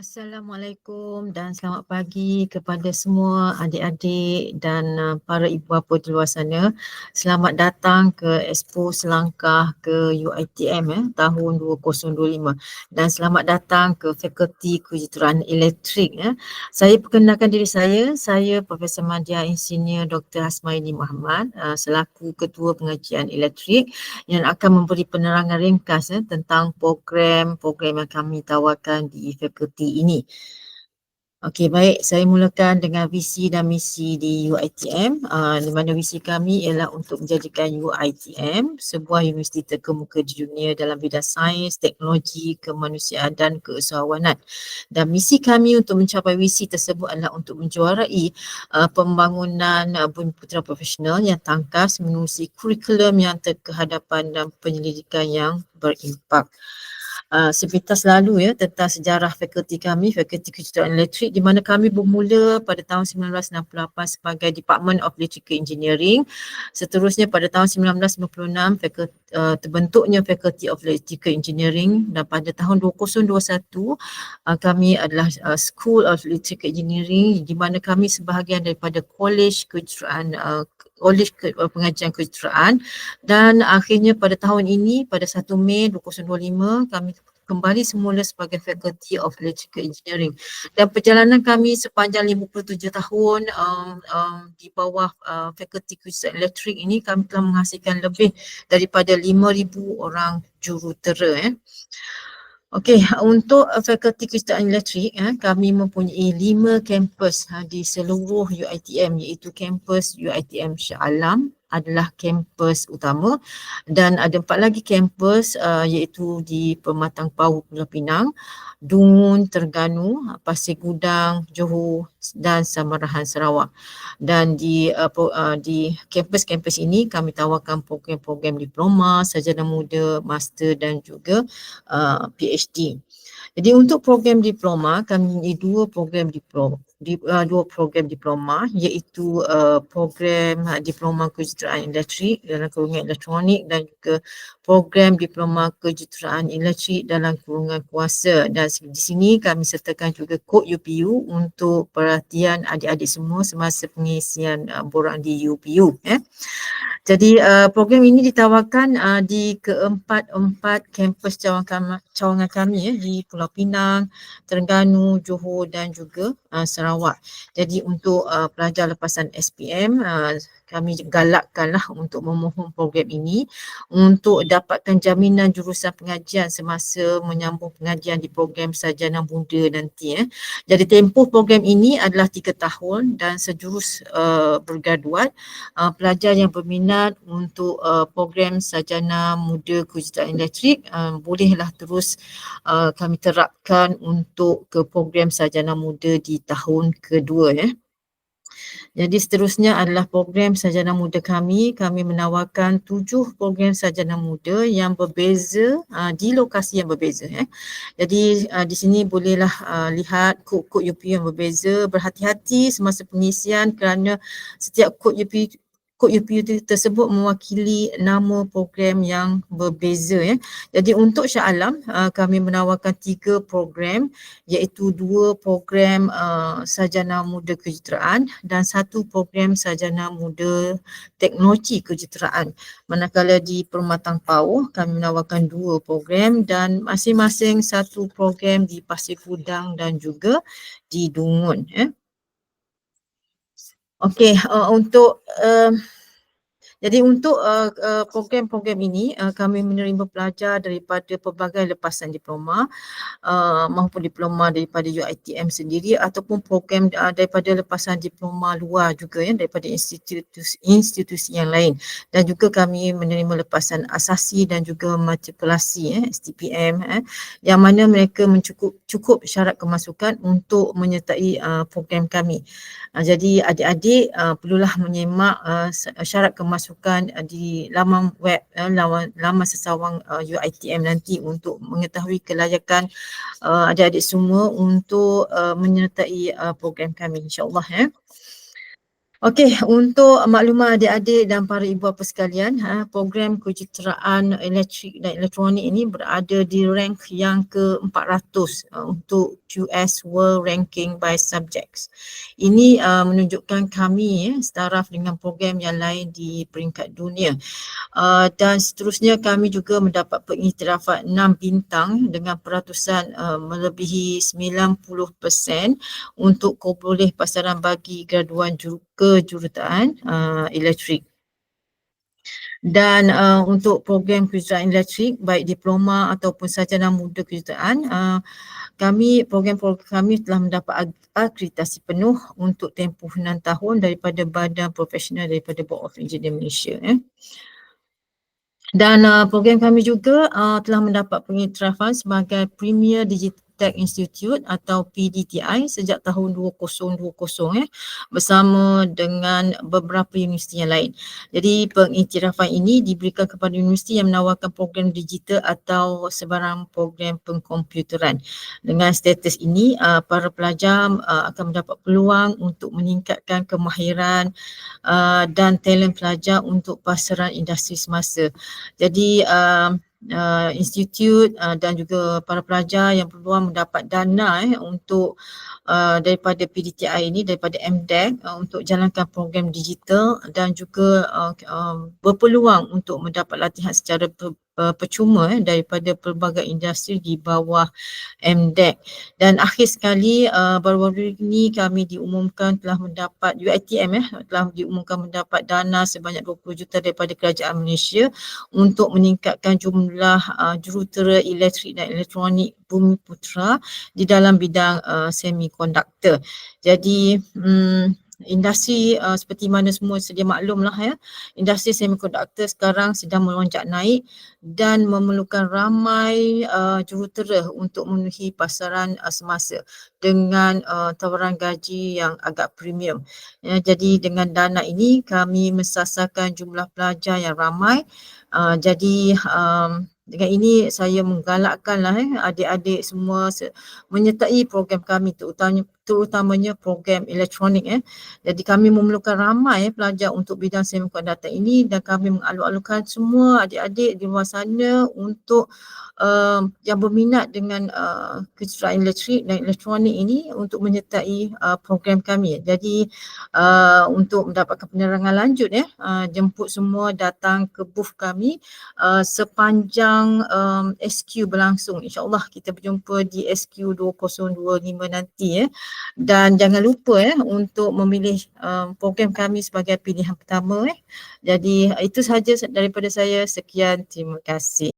Assalamualaikum dan selamat pagi kepada semua adik-adik dan uh, para ibu bapa di luar sana. Selamat datang ke Expo Selangkah ke UiTM eh, tahun 2025 dan selamat datang ke Fakulti Kejuruteraan Elektrik. Eh. Saya perkenalkan diri saya, saya Profesor Madya Insinyur Dr. Hasmaini Muhammad uh, selaku Ketua Pengajian Elektrik yang akan memberi penerangan ringkas eh, tentang program-program yang kami tawarkan di Fakulti ini. Okey baik, saya mulakan dengan visi dan misi di UiTM uh, di mana visi kami ialah untuk menjadikan UiTM sebuah universiti terkemuka di dunia dalam bidang sains, teknologi, kemanusiaan dan keusahawanan. Dan misi kami untuk mencapai visi tersebut adalah untuk menjuarai uh, pembangunan uh, bumi putera profesional yang tangkas menerusi kurikulum yang terkehadapan dan penyelidikan yang berimpak uh, sepintas lalu ya tentang sejarah fakulti kami, Fakulti Kejuruteraan Elektrik di mana kami bermula pada tahun 1968 sebagai Department of Electrical Engineering. Seterusnya pada tahun 1996 fakulti, uh, terbentuknya Faculty of Electrical Engineering dan pada tahun 2021 uh, kami adalah uh, School of Electrical Engineering di mana kami sebahagian daripada College Kejuruteraan uh, oleh pengajian kejuruteraan dan akhirnya pada tahun ini pada 1 Mei 2025 kami kembali semula sebagai Faculty of Electrical Engineering dan perjalanan kami sepanjang 57 tahun um, um, di bawah uh, Faculty Kejuruteraan Elektrik ini kami telah menghasilkan lebih daripada 5,000 orang jurutera eh. Okey, untuk Fakulti Kejuruteraan Elektrik, eh, kami mempunyai lima kampus uh, di seluruh UiTM iaitu kampus UiTM Shah Alam, adalah kampus utama dan ada empat lagi kampus uh, iaitu di Pematang Pau Pulau Pinang, Dungun, Terengganu, Pasir Gudang, Johor dan Samarahan Sarawak. Dan di uh, uh, di kampus-kampus ini kami tawarkan program-program diploma, sarjana muda, master dan juga uh, PhD. Jadi untuk program diploma kami mempunyai dua program diploma di, uh, dua program diploma iaitu uh, program uh, diploma kejuruteraan elektrik dalam kurungan elektronik dan juga program diploma kejuruteraan elektrik dalam kurungan kuasa dan di sini kami sertakan juga kod UPU untuk perhatian adik-adik semua semasa pengisian uh, borang di UPU eh. Jadi uh, program ini ditawarkan uh, di keempat-empat kampus cawangan, cawangan kami ya, di Pulau Pinang, Terengganu, Johor dan juga uh, Sarawak. Jadi untuk uh, pelajar lepasan SPM uh, kami galakkanlah untuk memohon program ini untuk dapatkan jaminan jurusan pengajian semasa menyambung pengajian di program sarjana muda nanti. Eh. Jadi tempoh program ini adalah tiga tahun dan sejurus uh, bergraduat uh, pelajar yang berminat untuk uh, program sarjana muda kejuruteraan elektrik uh, bolehlah terus uh, kami terapkan untuk ke program sarjana muda di tahun kedua. Eh. Jadi seterusnya adalah program sarjana muda kami. Kami menawarkan tujuh program sarjana muda yang berbeza uh, di lokasi yang berbeza. Eh. Jadi uh, di sini bolehlah uh, lihat kod-kod UP yang berbeza. Berhati-hati semasa pengisian kerana setiap kod UP kod UPU tersebut mewakili nama program yang berbeza ya. Jadi untuk Shah Alam uh, kami menawarkan tiga program iaitu dua program uh, sarjana muda kejuruteraan dan satu program sarjana muda teknologi kejuruteraan. Manakala di Permatang Pau kami menawarkan dua program dan masing-masing satu program di Pasir Kudang dan juga di Dungun ya. Okey, uh, untuk uh, jadi untuk uh, uh, program-program ini uh, kami menerima pelajar daripada pelbagai lepasan diploma uh, maupun diploma daripada UiTM sendiri ataupun program uh, daripada lepasan diploma luar juga ya daripada institusi institusi yang lain dan juga kami menerima lepasan asasi dan juga matrikulasi eh, STPM eh, yang mana mereka mencukup cukup syarat kemasukan untuk menyertai uh, program kami. Uh, jadi adik-adik uh, perlulah menyemak uh, syarat kemasukan masukkan uh, di laman web uh, laman, laman sesawang uh, UiTM nanti untuk mengetahui kelayakan uh, adik-adik semua untuk uh, menyertai uh, program kami insyaAllah ya. Okey, untuk maklumat adik-adik dan para ibu bapa sekalian, ha, program kejuruteraan elektrik dan elektronik ini berada di rank yang ke-400 uh, untuk QS World Ranking by Subjects. Ini uh, menunjukkan kami ya, setaraf dengan program yang lain di peringkat dunia. Uh, dan seterusnya kami juga mendapat pengiktirafan 6 bintang dengan peratusan uh, melebihi 90% untuk boleh pasaran bagi graduan juru kejuruteraan uh, elektrik. Dan uh, untuk program kejuruteraan elektrik baik diploma ataupun sarjana muda kejuruteraan uh, kami program-program kami telah mendapat akreditasi penuh untuk tempoh 6 tahun daripada Badan Profesional daripada Board of Engineer Malaysia eh. Dan uh, program kami juga uh, telah mendapat pengiktirafan sebagai Premier Digital Tech Institute atau PDTI sejak tahun 2020 eh bersama dengan beberapa universiti yang lain. Jadi pengiktirafan ini diberikan kepada universiti yang menawarkan program digital atau sebarang program pengkomputeran. Dengan status ini uh, para pelajar uh, akan mendapat peluang untuk meningkatkan kemahiran uh, dan talent pelajar untuk pasaran industri semasa. Jadi uh, uh, institut uh, dan juga para pelajar yang peluang mendapat dana eh, untuk uh, daripada PDTI ini daripada MDEC uh, untuk jalankan program digital dan juga uh, uh, berpeluang untuk mendapat latihan secara uh, percuma eh, daripada pelbagai industri di bawah MDEC. Dan akhir sekali uh, baru-baru ini kami diumumkan telah mendapat UiTM eh, telah diumumkan mendapat dana sebanyak 20 juta daripada kerajaan Malaysia untuk meningkatkan jumlah uh, jurutera elektrik dan elektronik Bumi Putra di dalam bidang uh, semiconductor. Jadi um, industri uh, seperti mana semua sedia maklum lah ya. Industri semiconductor sekarang sedang melonjak naik dan memerlukan ramai uh, jurutera untuk memenuhi pasaran uh, semasa dengan uh, tawaran gaji yang agak premium. Ya, jadi dengan dana ini kami mensasarkan jumlah pelajar yang ramai. Uh, jadi um, dengan ini saya menggalakkanlah eh, adik-adik semua menyertai program kami terutamanya terutamanya program elektronik eh. Jadi kami memerlukan ramai eh, pelajar untuk bidang semiconductor ini dan kami mengalu-alukan semua adik-adik di luar sana untuk uh, yang berminat dengan uh, kejuruteraan elektrik dan elektronik ini untuk menyertai uh, program kami. Jadi uh, untuk mendapatkan penerangan lanjut ya, uh, jemput semua datang ke booth kami uh, sepanjang um, SQ berlangsung. InsyaAllah kita berjumpa di SQ 2025 nanti ya. Dan jangan lupa ya untuk memilih um, program kami sebagai pilihan pertama. Eh. Jadi itu sahaja daripada saya. Sekian, terima kasih.